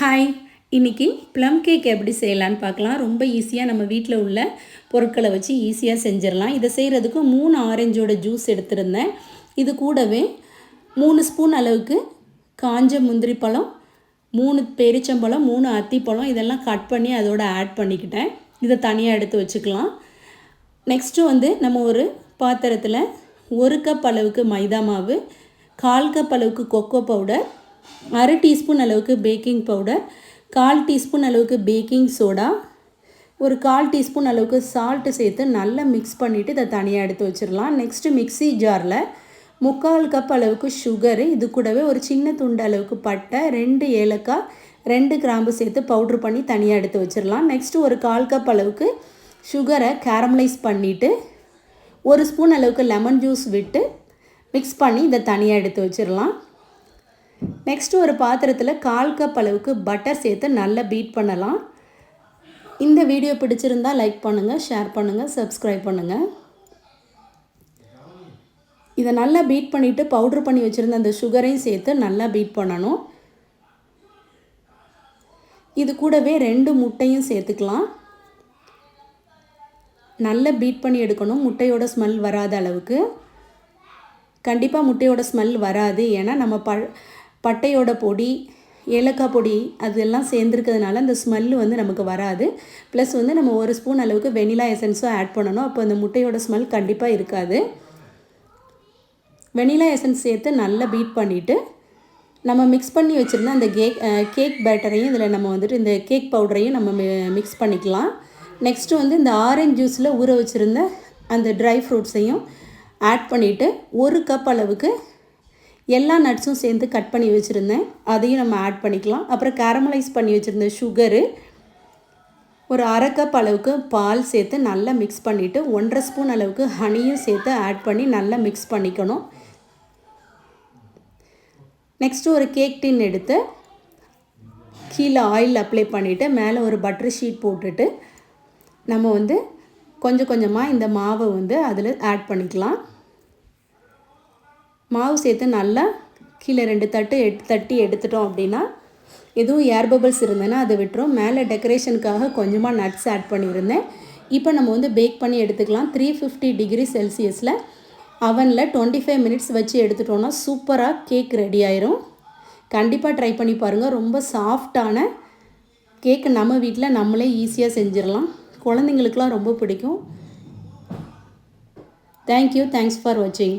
Hi. இன்றைக்கி plum cake எப்படி செய்யலான்னு பார்க்கலாம். ரொம்ப ஈஸியாக நம்ம வீட்டில் உள்ள பொருட்களை வச்சு ஈஸியாக செஞ்சிடலாம். இதை செய்கிறதுக்கு மூணு ஆரஞ்சோட ஜூஸ் எடுத்திருந்தேன். இது கூடவே மூணு ஸ்பூன் அளவுக்கு காஞ்ச முந்திரி பழம் மூணு பெரிச்சம்பழம் மூணு அத்திப்பழம் இதெல்லாம் கட் பண்ணி அதோட ஆட் பண்ணிக்கிட்டேன். இதை தனியாக எடுத்து வச்சுக்கலாம். நெக்ஸ்ட்டு வந்து நம்ம ஒரு பாத்திரத்தில் ஒரு கப் அளவுக்கு மைதா மாவு கால் கப் அளவுக்கு கொக்கோ பவுடர் அரை டீஸ்பூன் அளவுக்கு பேக்கிங் பவுடர் கால் டீஸ்பூன் அளவுக்கு பேக்கிங் சோடா ஒரு கால் டீஸ்பூன் அளவுக்கு சால்ட்டு சேர்த்து நல்லா மிக்ஸ் பண்ணிவிட்டு இதை தனியாக எடுத்து வச்சிடலாம். நெக்ஸ்ட்டு மிக்ஸி ஜாரில் முக்கால் கப் அளவுக்கு சுகரு இது கூடவே ஒரு சின்ன துண்டு அளவுக்கு பட்டை ரெண்டு ஏலக்காய் ரெண்டு கிராம்பு சேர்த்து பவுட்ரு பண்ணி தனியாக எடுத்து வச்சிடலாம். நெக்ஸ்ட்டு ஒரு கால் கப் அளவுக்கு சுகரை கேரமலைஸ் பண்ணிவிட்டு ஒரு ஸ்பூன் அளவுக்கு லெமன் ஜூஸ் விட்டு மிக்ஸ் பண்ணி இதை தனியாக எடுத்து வச்சிடலாம். நெக்ஸ்ட்டு ஒரு பாத்திரத்தில் கால் கப் அளவுக்கு பட்டர் சேர்த்து நல்லா பீட் பண்ணலாம். இந்த வீடியோ பிடிச்சிருந்தால் லைக் பண்ணுங்கள் ஷேர் பண்ணுங்கள் சப்ஸ்கிரைப் பண்ணுங்கள் இதை நல்லா பீட் பண்ணிவிட்டு பவுட்ரு பண்ணி வச்சுருந்த அந்த சுகரையும் சேர்த்து நல்லா பீட் பண்ணணும். இது கூடவே ரெண்டு முட்டையும் சேர்த்துக்கலாம். நல்லா பீட் பண்ணி எடுக்கணும் முட்டையோட ஸ்மெல் வராத அளவுக்கு. கண்டிப்பாக முட்டையோட ஸ்மெல் வராது. ஏன்னா நம்ம ப பட்டையோட பொடி ஏலக்காய் பொடி அதெல்லாம் சேர்ந்துருக்கிறதுனால அந்த ஸ்மெல்லு வந்து நமக்கு வராது. ப்ளஸ் வந்து நம்ம ஒரு ஸ்பூன் அளவுக்கு வெனிலா எசன்ஸும் ஆட் பண்ணணும். அப்போ அந்த முட்டையோட ஸ்மெல் கண்டிப்பாக இருக்காது. வெனிலா எசன்ஸ் சேர்த்து நல்லா பீட் பண்ணிவிட்டு நம்ம மிக்ஸ் பண்ணி வச்சுருந்த அந்த கேக் கேக் பேட்டரையும் இதில் நம்ம வந்துட்டு இந்த கேக் பவுடரையும் நம்ம மிக்ஸ் பண்ணிக்கலாம். நெக்ஸ்ட்டு வந்து இந்த ஆரஞ்ச் ஜூஸில் ஊற வச்சுருந்த அந்த ட்ரை ஃப்ரூட்ஸையும் ஆட் பண்ணிவிட்டு ஒரு கப் அளவுக்கு எல்லா நட்ஸும் சேர்ந்து கட் பண்ணி வச்சுருந்தேன். அதையும் நம்ம ஆட் பண்ணிக்கலாம். அப்புறம் கேரமலைஸ் பண்ணி வச்சுருந்த சுகரு ஒரு அரை கப் அளவுக்கு பால் சேர்த்து நல்லா மிக்ஸ் பண்ணிவிட்டு ஒன்றரை ஸ்பூன் அளவுக்கு ஹனியும் சேர்த்து ஆட் பண்ணி நல்லா மிக்ஸ் பண்ணிக்கணும். நெக்ஸ்ட்டு ஒரு கேக் டின் எடுத்து கீழே ஆயில் அப்ளை பண்ணிவிட்டு மேலே ஒரு பட்டர் ஷீட் போட்டுட்டு நம்ம வந்து கொஞ்சம் கொஞ்சமாக இந்த மாவை வந்து அதில் ஆட் பண்ணிக்கலாம். மாவு சேர்த்து நல்லா கீழே ரெண்டு தட்டு எட் தட்டி எடுத்துட்டோம் அப்படின்னா எதுவும் ஏர் பபிள்ஸ் இருந்ததுன்னா அதை விட்டுரும். மேலே டெக்கரேஷனுக்காக கொஞ்சமாக நட்ஸ் ஆட் பண்ணியிருந்தேன். இப்போ நம்ம வந்து பேக் பண்ணி எடுத்துக்கலாம். த்ரீ ஃபிஃப்டி டிகிரி செல்சியஸில் அவனில் டுவெண்ட்டி ஃபைவ் மினிட்ஸ் வச்சு எடுத்துட்டோன்னா சூப்பராக கேக் ரெடி ஆயிரும். கண்டிப்பாக ட்ரை பண்ணி பாருங்கள் ரொம்ப சாஃப்டான கேக்கு நம்ம வீட்டில் நம்மளே ஈஸியாக செஞ்சிடலாம். குழந்தைங்களுக்குலாம் ரொம்ப பிடிக்கும். தேங்க்யூ தேங்க்ஸ் ஃபார் வாட்சிங்